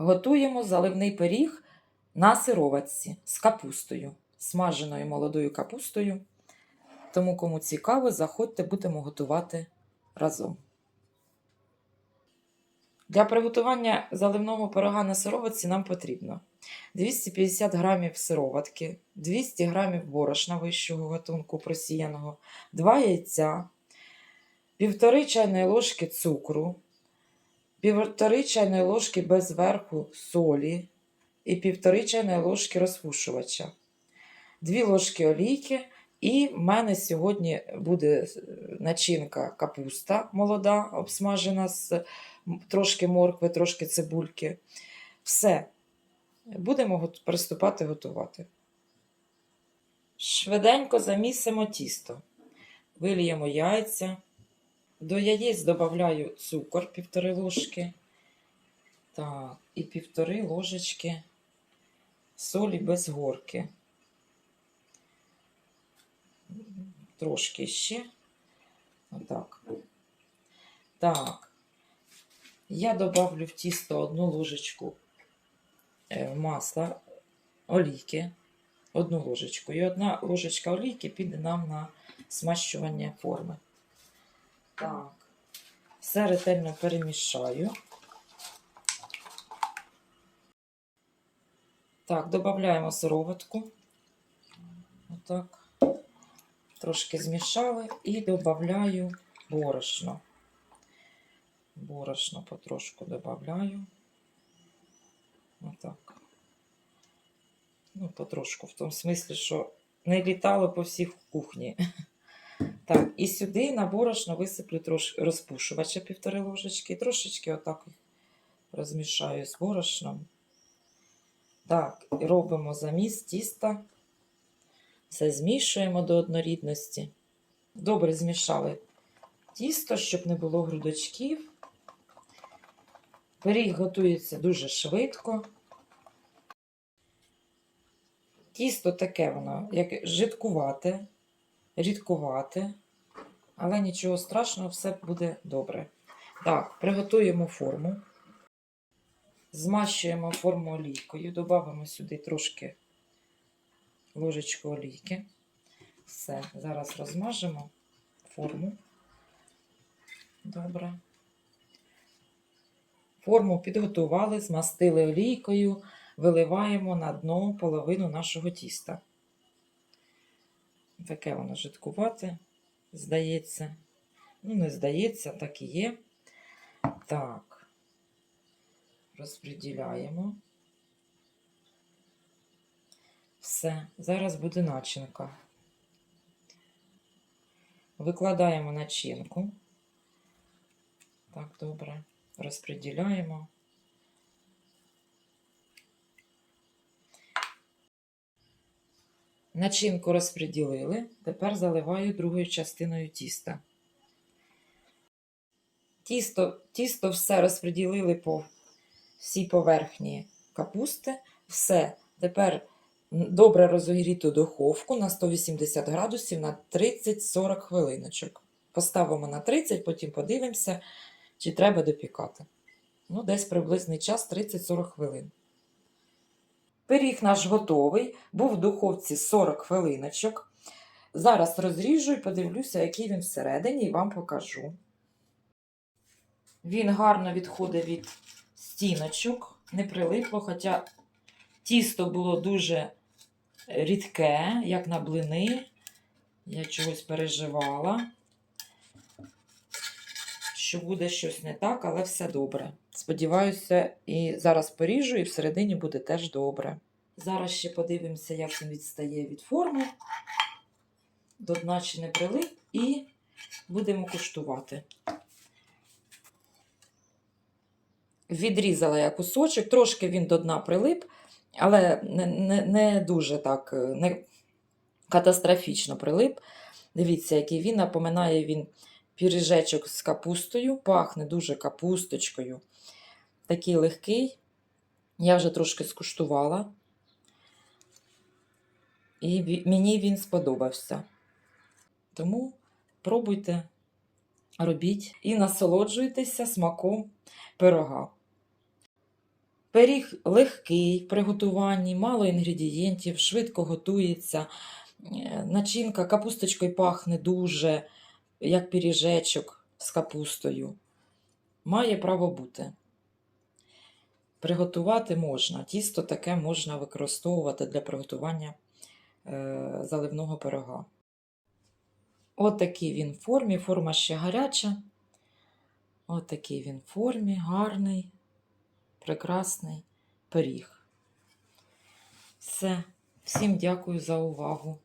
Готуємо заливний пиріг на сироватці з капустою, смаженою молодою капустою. Тому, кому цікаво, заходьте, будемо готувати разом. Для приготування заливного пирога на сироватці нам потрібно 250 грамів сироватки, 200 грамів борошна вищого гатунку просіяного, 2 яйця, 1,5 чайної ложки цукру, 1,5 чайної ложки без верху солі і 1,5 чайної ложки розпушувача, 2 ложки олійки. І в мене сьогодні буде начинка капуста молода, обсмажена з трошки моркви, трошки цибульки. Все. Будемо приступати готувати. Швиденько замісимо тісто. Виліємо яйця. До яєць додаю цукор півтори ложки. Так, і півтори ложечки солі без горки. Трошки ще. Отак. Так. Я добавлю в тісто одну ложечку е, масла, олійки. Одну ложечку. І одна ложечка олійки піде нам на смащування форми. Так. Все ретельно перемішаю. Так, додаємо сироватку. Отак. Трошки змішали і додаю борошно. Борошно потрошку додаю. Отак. Ну, потрошку, в тому смислі, що не літало по всій кухні. Так, і сюди на борошно висиплю трошки розпушувача півтори ложечки, трошечки отак розмішаю з борошном. Так, робимо заміс тіста. Все змішуємо до однорідності. Добре змішали тісто, щоб не було грудочків. Пиріг готується дуже швидко. Тісто таке воно, як жидкувате, рідкувате, але нічого страшного, все буде добре. Так, приготуємо форму. Змащуємо форму олійкою, додамо сюди трошки ложечку олійки. Все, зараз розмажемо форму. Добре. Форму підготували, змастили олійкою, виливаємо на дно половину нашого тіста. Таке воно жидкувате, здається. Ну, не здається, так і є. Так, розподіляємо. Все, зараз буде начинка. Викладаємо начинку. Так, добре. Розподіляємо. Начинку розподілили. Тепер заливаю другою частиною тіста. Тісто, тісто все розподілили по всій поверхні капусти. Все. Тепер добре розогріту духовку на 180 градусів на 30-40 хвилиночок. Поставимо на 30, потім подивимося, чи треба допікати. Ну, десь приблизний час 30-40 хвилин. Пиріг наш готовий, був в духовці 40 хвилиночок. Зараз розріжу і подивлюся, який він всередині, і вам покажу. Він гарно відходить від стіночок, не прилипло, хоча тісто було дуже рідке, як на блини. Я чогось переживала, що буде щось не так, але все добре. Сподіваюся, і зараз поріжу, і всередині буде теж добре. Зараз ще подивимося, як він відстає від форми. До дна чи не прилип, і будемо куштувати. Відрізала я кусочок, трошки він до дна прилип, але не, не, не дуже так, не катастрофічно прилип. Дивіться, який він напоминає він піріжечок з капустою, пахне дуже капусточкою. Такий легкий. Я вже трошки скуштувала. І мені він сподобався. Тому пробуйте, робіть і насолоджуйтеся смаком пирога. Пиріг легкий в приготуванні, мало інгредієнтів, швидко готується. Е, Начинка капусточкою пахне дуже, як пиріжечок з капустою. Має право бути. Приготувати можна. Тісто таке можна використовувати для приготування заливного пирога. Отакий він в формі, форма ще гаряча. Отакий він в формі, гарний, прекрасний пиріг. Все. Всім дякую за увагу.